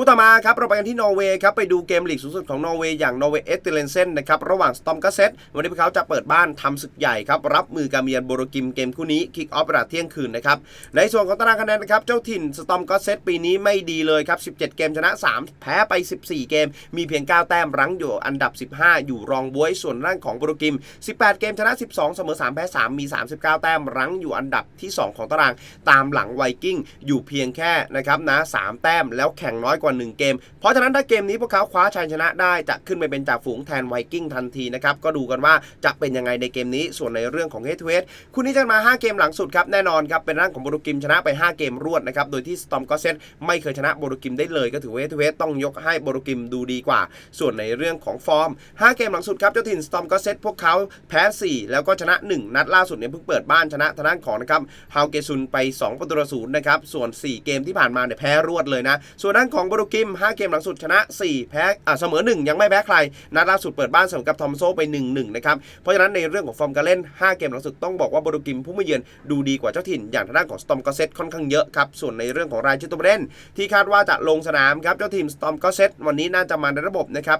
คู่ต่อมาครับเราไปกันที่นอร์เวย์ครับไปดูเกมลีกสูงสุดของนอร์เวย์อย่างนอร์เวย์เอสเตเลนเซนนะครับระหว่างสตอมกัสเซตวันนี้พวกเขาจะเปิดบ้านทำศึกใหญ่ครับรับมือกับเมียนโบโรกิมเกมคู่นี้คิกออฟเวลาเที่ยงคืนนะครับในส่วนของตารางคะแนนนะครับเจ้าถิ่นสตอมกัสเซตปีนี้ไม่ดีเลยครับ 17 เกมชนะ 3 แพ้ไป 14 เกม มีเพียง 9 แต้มรั้งอยู่อันดับ 15 อยู่รองบวยส่วนร่างของโบโรกิม 18 เกมชนะ 12 เสมอ 3 แพ้ 3 มี 39 แต้มรั้งอยู่อันดับที่ 2 ของตาราง ตามหลังไวกิ้งอยู่เพียงแค่นะครับนะ3แต้มแล้วแข่งน้อยกว่า1 เกม เพราะฉะนั้นถ้าเกมนี้พวกเขาคว้าชัยชนะได้จะขึ้นไปเป็นจ่าฝูงแทนไวกิ้งทันทีนะครับก็ดูกันว่าจะเป็นยังไงในเกมนี้ส่วนในเรื่องของเฮดทูเฮดคู่นี้จะมา 5 เกมหลังสุดครับแน่นอนครับเป็นร่างของโบรูกิมชนะไป 5 เกมรวดนะครับโดยที่สตอมก็เซตไม่เคยชนะโบรูกิมได้เลยก็ถือว่าเฮดทูเฮดต้องยกให้โบรูกิมดูดีกว่า ส่วนในเรื่องของฟอร์ม 5 เกมหลังสุดครับเจ้าถิ่นสตอมก็เซตพวกเขาแพ้ 4 แล้วก็ชนะ 1 นัดล่าสุดเนี่ยเพิ่งเปิดบ้านชนะทางด้านของนะครับฮาวเกซุนไป2ประตูต่อศูนย์นะครับส่วน 4 เกมที่ผ่านมาเนี่ยแพ้รวดเลยนะส่วนด้านของโบโรกิม 5 เกมหลังสุดชนะ 4 แพ้อ่าเสมอ 1 ยังไม่แพ้ใคร นัดล่าสุดเปิดบ้านเสมอกับทอมโซไป 1-1 นะครับ เพราะฉะนั้นในเรื่องของฟอร์มการเล่น 5 เกมหลังสุดต้องบอกว่าโบโรกิมผู้มาเยือนดูดีกว่าเจ้าถิ่นอย่างทางด้านของสตอมก็เซตค่อนข้างเยอะครับ ส่วนในเรื่องของรายชื่อตัวเล่นที่คาดว่าจะลงสนามครับเจ้าทีมสตอมก็เซตวันนี้น่าจะมาในระบบนะครับ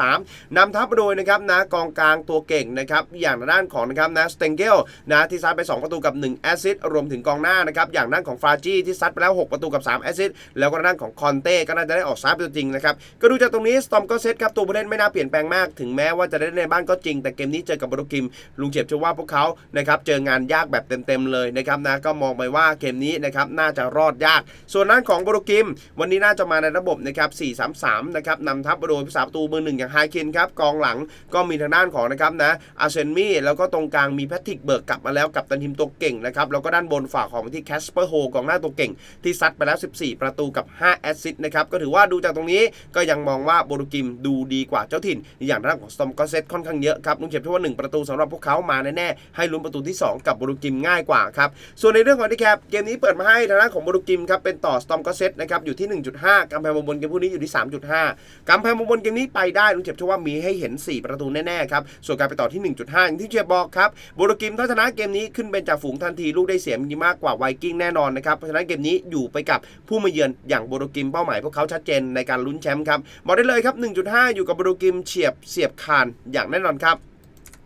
4-3-3นำทัพโดยนะครับนะกองกลางตัวเก่งนะครับอย่างทางด้านของนะครับนะสเตงเกลนะที่ซัดไป 2 ประตูกับ1แอสซิสรวมถึงกองหน้านะครับอย่างด้านของฟาจีที่ซัดไปแล้ว 6 ประตูกับ3แอสซิสแล้วก็ด้านของคอนเต้ก็น่าจะได้ออกซ้ายเป็นตัวจริงนะครับ ก็ดูจากตรงนี้สตอมก็เซตครับ ตัวผู้เล่นไม่น่าเปลี่ยนแปลงมาก ถึงแม้ว่าจะได้ในบ้านก็จริง แต่เกมนี้เจอกับบโรกิม ลุงเจ็บเชื่อว่าพวกเขานะครับเจองานยากแบบเต็มๆเลยนะครับนะก็มองไปว่าเกมนี้นะครับน่าจะรอดยาก ส่วนด้านของบโรกิม วันนี้น่าจะมาในระบบนะครับ 4-3-3 นะครับนำทัพโดยผู้สาประตูมือหนึ่งอย่างไฮเคนครับกองหลังก็มีทางด้านของนะครับนะอาเซนมี่แล้วก็ตรงกลางมีแพทริกเบิร์กกลับมาแล้วกับตันทีมตัวเก่งนะครับแล้วก็ด้านบนฝากของที่แคสเปอร์โฮกองหน้าตัวเก่ง ที่ซัดไปแล้ว 14 ประตูกับ 5 แอสซิสต์นะครับก็ถือว่าดูจากตรงนี้ก็ยังมองว่าโบโรกิมดูดีกว่าเจ้าถิ่น อย่างด้านของสตอมก็เซตค่อนข้างเยอะครับลุงเจ็บเชื่อว่า1ประตูสำหรับพวกเขามาแน่ๆให้ลุ้นประตูที่ 2 กับโบโรกิมง่ายกว่าครับส่วนในเรื่องของที่แคปเกมนี้เปิดมาให้ทางด้านของโบโรกิมครับเป็นต่อสตอมก็เซตนะครับอยู่ที่ 1.5กำแพงบนเกมพวกนี้อยู่ที่ 3.5กำแพงบนเกมนี้ไปได้ลุงเจ็บเชื่อว่ามีให้เห็น 4 ประตูแน่ๆครับส่วนการไปต่อที่ 1.5อย่างที่เชียร์บอกครับโบโรกิมถ้าชนะเกมนี้ขึ้นเป็นจ่าฝูงทันทีลูกได้เสียมีมากกว่าไวกิ้งแน่นอนนะครับเพราะฉะนั้นเกมนี้อยู่ไปกับผู้มาเยือนอย่างโบโรกิมเป้าหมายพวกเขาชัดเจนในการลุ้นแชมป์ครับบอกได้เลยครับ 1.5 อยู่กับโบรูกิมเฉียบเสียบคานอย่างแน่นอนครับ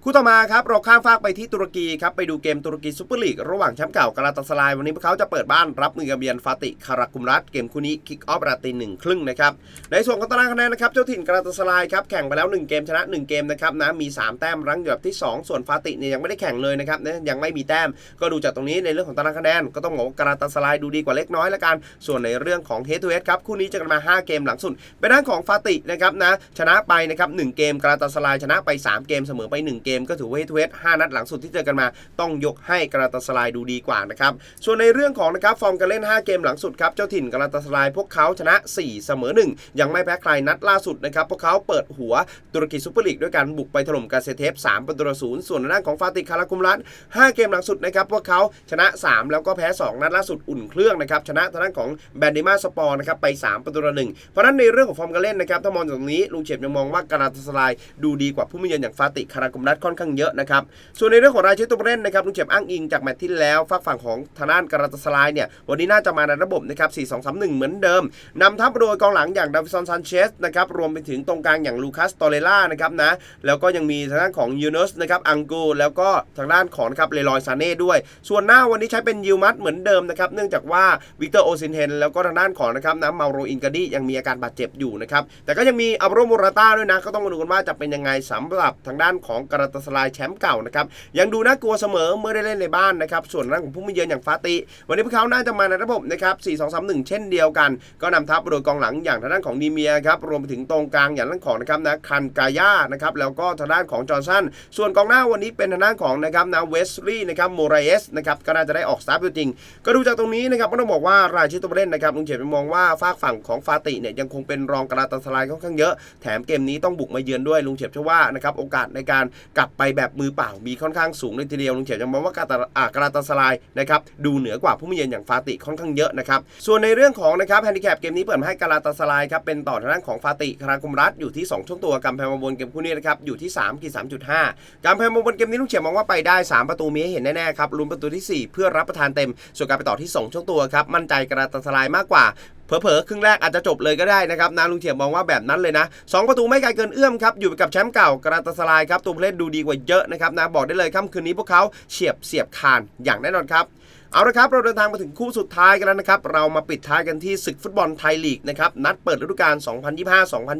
คู่ต่อมาครับเราข้ามฟากไปที่ตุรกีครับไปดูเกมตุรกีซูเปอร์ลีกระหว่างแชมป์เก่ากาลาตาสลาย วันนี้พวกเขาจะเปิดบ้านรับมือกับเบียนฟาติคารากุมรัตเกมคู่นี้คิกออฟราตีหนึ่งครึ่งนะครับในส่วนของตารางคะแนนนะครับเจ้าถิ่นกาลาตาสลายครับแข่งไปแล้ว 1 เกมชนะ 1 เกมนะครับนะมี 3 แต้มรั้งอยู่อันดับที่ 2 ส่วนฟาติเนี่ยยังไม่ได้แข่งเลยนะครับนะยังไม่มีแต้มก็ดูจากตรงนี้ในเรื่องของตารางคะแนนก็ต้องบอกว่ากาลาตาสลายดูดีกว่าเล็กน้อยละกัน ส่วนในเรื่องของเฮดทูเฮดครับคู่นี้จะกันมา 5 เกมหลังสุดเป็นด้านของฟาตินะครับนะชนะไปนะครับหเกมกาลาตาสลายชนะไป 3 เกมเสมอไป 1 เกมก็ถือว่าเฮดทูเฮด5นัดหลังสุดที่เจอกันมา ต้องยกให้กาลาตาสลายดูดีกว่านะครับ ส่วนในเรื่องของนะครับฟอร์มการเล่น 5 เกมหลังสุดครับ เจ้าถิ่นกาลาตาสลายพวกเขาชนะ 4 เสมอ 1 ยังไม่แพ้ใครนัดล่าสุดนะครับ พวกเขาเปิดหัวตุรกีซูเปอร์ลีกด้วยการบุกไปถล่มกาเซเทฟ3ประตูศูนย์ส่วนในด้านของฟาติคารากุมรัต5เกมหลังสุดนะครับพวกเขาชนะ 3 แล้วก็แพ้ 2 นัดล่าสุดอุ่นเครื่องนะครับชนะทางด้านของแบนดิมาสปอร์นะครับไป3ประตูต่อหนึ่งเพราะนั้นในเรื่องของฟอร์มการเล่นนะครับถ้ามองจากตรงนี้ลุงเฉียบยังมองว่ากาลาตาสลายดูดีกว่าผู้มาเยือนอย่างฟาติคารากุมรัตค่อนข้างเยอะนะครับ ส่วนในเรื่องของรายชื่อตัวผู้เล่นนะครับลุงเฉียบอ้างอิงจากแมตช์ที่แล้วฝากฝั่งของทางด้านกาลาตาสลายเนี่ยวันนี้น่าจะมาในระบบนะครับ4-2-3-1 เหมือนเดิมนำทัพโดยกองหลังอย่างดาวิสันซานเชสนะครับรวมไปถึงตรงกลางอย่างลูคัสตอเรล่านะครับนะแล้วก็ยังมีทางด้านของยูเนสนะครับอังกูแล้วก็ทางด้านของนะครับเลลอยซาเน่ด้วย ส่วนหน้าวันนี้ใช้เป็นยิวมัตเหมือนเดิมนะครับเนื่องจากว่าวิกเตอร์โอซินเทนแล้วก็ทางด้านของนะครับนะมาโรอินกาดียังมีอาการบาดเจ็บอยู่นะครับแต่ก็ยังมีอัลโรโมราต้าด้วยนะก็ต้องมาดูกันว่าจะเป็นยังไงสำหรับทางด้านของกาลาตาสลายแชมป์เก่านะครับยังดูน่ากลัวเสมอเมื่อได้เล่นในบ้านนะครับส่วนด้านของผู้มาเยือนอย่างฟาติ วันนี้พวกเขาน่าจะมาในระบบนะครับ4-2-3-1 เช่นเดียวกัน ก็นำทัพโดยกองหลังอย่างทางด้านของดีเมียครับรวมไปถึงตรงกลางอย่างด้านของนะครับนะคันกาย่านะครับแล้วก็ทางด้านของจอร์สันส่วนกองหน้าวันนี้เป็นทางด้านของนะครับนะเวสลีย์นะครับโมไรเอสนะครับก็น่าจะได้ออกสตาร์ทจริงก็ดูจากตรงนี้นะครับก็ต้องบอกว่ารายชื่อตัวเล่นนะครับลุงเฉียบมองว่าฝากฝั่งของฟาติเนี่ยยังคงเป็นรองกราตาสลายค่อนข้างเยอะแถมเกมนี้ต้องบุกมาเยือนด้วยลุงเฉียบเชื่อว่านะครับโอกาสในการกลับไปแบบมือเปล่ามีค่อนข้างสูงเลยทีเดียวลุงเฉียบยังมองว่ากาตาอ่ากราตาสลายนะครับดูเหนือกว่าผู้มาเยือนอย่างฟาติค่อนข้างเยอะนะครับส่วนในเรื่องของนะครับแฮนดิแคปเกมนี้เปิดให้กาลาตาสลายครับเป็นต่อทางด้านของฟาติคารากุมรัตอยู่ที่2ช่วงตัวกำแพงมาบนเกมคู่นี้นะครับอยู่ที่3กี่3.5กำแพงมาบนเกมนี้ลุงเฉียบมองว่าไปได้ 3 ประตูมีให้เห็นแน่ๆครับลุ้นประตูที่ 4 เพื่อรับประทานเต็ม ส่วนการไปต่อที่ 2 ช่วงตัวครับมั่นใจกาลาตาสลายมากกว่า เผลอๆครึ่งแรกอาจจะจบเลยก็ได้นะครับนาลุงเฉียบมองว่าแบบนั้นเลยนะ 2 ประตูไม่ไกลเกินเอื้อมครับอยู่กับแชมป์เก่ากราตาสลายครับตัวผู้เล่นดูดีกว่าเยอะนะครับนะบอกได้เลยค่ำคืนนี้พวกเขาเฉียบเสียบคานอย่างแน่นอนครับ เอาละครับเราเดินทางมาถึงคู่สุดท้ายกันแล้วนะครับ เรามาปิดท้ายกันที่ศึกฟุตบอลไทยลีกนะครับนัดเปิดฤดูกาล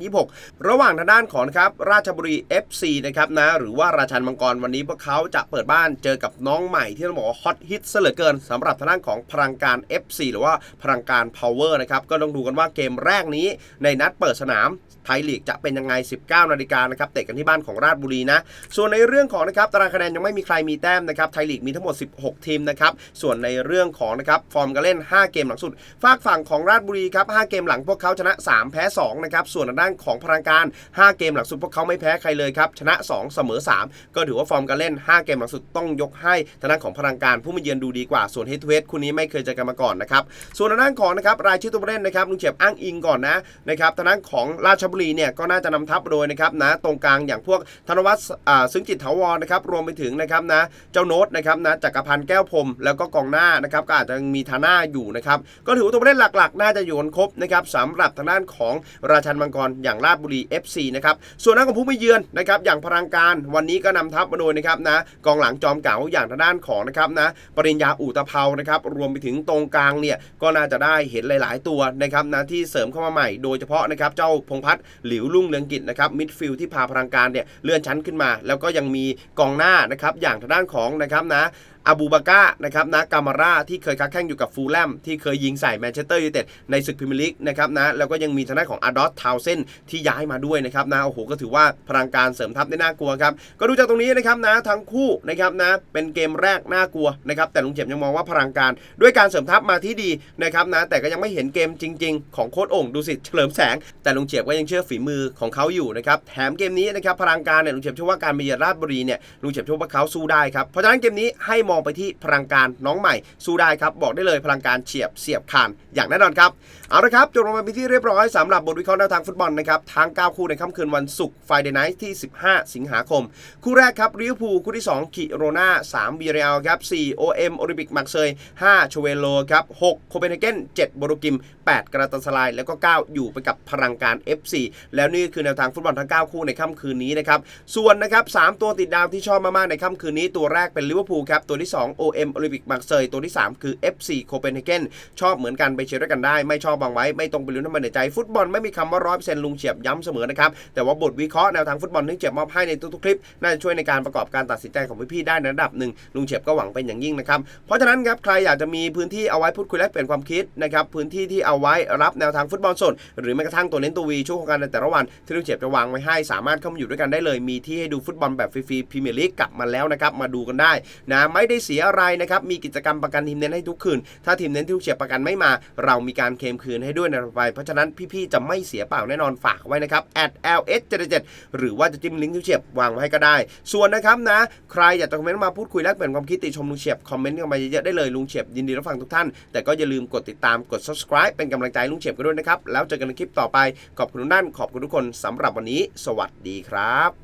2025-2026 ระหว่างทางด้านของนะครับราชบุรี FC นะครับนะหรือว่าราชันมังกรวันนี้พวกเขาจะเปิดบ้านเจอกับน้องใหม่ที่ต้องบอกว่าฮอตฮิตเหลือเกินสำหรับทางด้านของพลังการ FC หรือว่าพลังการ Power นะครับก็ต้องดูกันว่าเกมแรกนี้ในนัดเปิดสนาม ไทยลีกจะเป็นยังไง 19 นาฬิกานะครับเตะกันที่บ้านของราชบุรีนะ ส่วนในเรื่องของนะครับตารางคะแนนยังไม่มีใครมีแต้มนะครับไทยลีกมีทั้งหมด 16 ทีมนะครับส่วนในเรื่องของนะครับฟอร์มการเล่น 5 เกมหลังสุดฝากฝั่งของราชบุรีครับ5เกมหลังพวกเขาชนะ 3 แพ้2นะครับส่วนทางด้านของพลังการ 5 เกมหลังสุดพวกเขาไม่แพ้ใครเลยครับชนะ 2 เสมอ 3 ก็ถือว่าฟอร์มการเล่น 5 เกมหลังสุดต้องยกให้ทางด้านของพลังการผู้มาเยือนดูดีกว่าส่วนเฮดเฮดคู่นี้ไม่เคยเจอกันมาก่อนนะครับส่วนด้านของนะครับรายชื่อตัวเล่นนะครับลุงเฉียบอ้างอิงก่อนนะนะครับทางด้านของราชบุรีเนี่ยก็น่าจะนำทัพโดยนะครับนะตรงกลางอย่างพวกธนวัฒน์ซึ่งจิตถาวรนะครับรวมไปถึงนะครับนะเจ้าโน้ตนะครับนะจักรพันธ์แก้วพรมแล้วก็กองหน้านะครับก็อาจจะมีทาน่าอยู่นะครับก็ถือว่าตัวผู้เล่นหลักๆ น่าจะอยู่กันครบนะครับสำหรับทางด้านของราชันมังกรอย่างราชบุรี FC นะครับส่วนด้าของผู้ไมาเยือนนะครับอย่างพลังการวันนี้ก็นำทัพมาโดยนะครับนะกองหลังจอมเก๋าอย่างทางด้านของนะครับนะปริญญาอู่ตะเภานะครับรวมไปถึงตรงกลางเนี่ยก็น่าจะได้เห็นหลาย ๆ ตัวนะครับนะที่เสริมเข้ามาใหม่ โดยเฉพาะนะครับเจ้าพงพัฒน์หลิวลุ่งเรืองกิจนะครับมิดฟิลด์ที่พาพลังการเนี่ยเลื่อนชั้นขึ้นมา แล้วก็ยังมีกองหน้านะครับอย่างทางด้านของนะครับนะ อาบูบาก้านะครับนะกามาร่าที่เคยค้าแข่งอยู่กับฟูลแลมที่เคยยิงใส่แมนเชสเตอร์ยูไนเต็ดในศึกพรีเมียร์ลีกนะครับนะแล้วก็ยังมีทางด้านของอาร์ดอสทาวเซนที่ย้ายมาด้วยนะครับนะโอ้โหก็ถือว่าพลังการเสริมทัพได้น่ากลัวครับก็ดูจากตรงนี้นะครับนะทั้งคู่นะครับนะเป็นเกมแรกน่ากลัวนะครับแต่ลุงเจ็บยังมองว่าพลังการด้วยการเสริมทัพมาที่ดีนะครับนะแต่ก็ยังไม่เห็นเกมจริง ๆ ของโค้ชโอ่งดูสิเฉลิมแสง แต่ลุงเจ็บก็ยังเชื่อฝีมือของเขาอยู่นะครับแถมเกมนี้นะครับพลังการเนี่ยลุงเจ็บเชื่อว่าการมาเยือนราชบุรีเนี่ยลุงเจ็บเชื่อว่าเขาสู้ได้ครับเพราะฉะนั้นเกมนี้ให้มองไปที่พลังการน้องใหม่ สู้ได้ครับ บอกได้เลยพลังการเฉียบเสียบคานอย่างแน่นอนครับ เอาละครับจบลงมาเป็นที่เรียบร้อยสำหรับบทวิเคราะห์แนวทางฟุตบอลนะครับทั้ง 9 คู่ในค่ำคืนวันศุกร์ไฟเดย์ไนท์ที่ 15 สิงหาคม คู่แรกครับริเวอร์พูลคู่ที่2กิโรนา3บีเรียลครับ4 OM โอลิมปิกมักเซย5ชเวโลครับ6โคเปนเฮเกน7โบโรกิม 8 กราตาสลาย แล้วก็ 9 อยู่ไปกับพลังการ FC แล้วนี่คือแนวทางฟุตบอลทั้ง 9 คู่ในค่ำคืนนี้นะครับส่วนนะครับ3ตัวติดดาวที่ชอบมากๆในค่ำคืนนี้ตัวแรกเป็นลิเวอร์พูลครับตัวที่2 OM โอลิมปิกมักเซยตัวที่ 3 คือ FC โคเปนเฮเกนชอบเหมือนกันไปเชียร์ด้วยกันได้ ไม่ชอบบางไว้ไม่ตรงไปลุ้นทำไมในใจ ฟุตบอลไม่มีคำว่าร้อยเปอร์เซ็นต์ลุงเฉียบย้ำเสมอนะครับแต่ว่าบทวิเคราะห์แนวทางฟุตบอลที่เฉียบมอบให้ในทุกๆคลิปน่าจะช่วยในการประกอบการตัดสินใจของพี่ๆได้ในระดับหนึ่งลุงเฉียบก็หวังเป็นอย่างยิ่งนะครับเพราะฉะนั้นครับใครอยากจะมีพื้นที่เอาไว้พูดคุยแลกเปลี่ยนความคิดนะครับพื้นที่ที่เอาไว้รับแนวทางฟุตบอลสดหรือแม้กระทั่งตัวเน้นตัววีช่วงของการในแต่ละวันที่ลุงเฉียบจะวางไว้ให้สามารถเข้ามาอยู่ด้วยกันได้เลย มีที่ให้ดูฟุตบอลแบบฟรีๆพรีเมียร์ลีกกลับมาแล้วนะครับมาดูกันได้นะไม่ได้เสียอะไรนะครับ มีกิจกรรมประกันทีมเน้นให้ทุกคืน ถ้าทีมเน้นที่ลุงเฉียบประกันไม่มา เรามีการเคลมคืนให้ด้วยในต่อไป เพราะฉะนั้นพี่ๆจะไม่เสียเปล่าแน่นอนฝากไว้นะครับ @ls 77หรือว่าจะจิ้มลิงก์ที่เฉียบวางไว้ให้ก็ได้ ส่วนนะครับนะ ใครอยากจะคอมเมนต์มาพูดคุยแลกเปลี่ยนความคิดติชมลุงเฉียบคอมเมนต์กันมาเยอะๆได้เลยลุงเฉียบยินดีรับฟังทุกท่าน แต่ก็อย่าลืมกดติดตามกด subscribe เป็นกำลังใจลุงเฉียบกันด้วยนะครับแล้วเจอกันในคลิปต่อไปขอบคุณทุกท่านขอบคุณทุกคนสำหรับวันนี้ สวัสดีครับ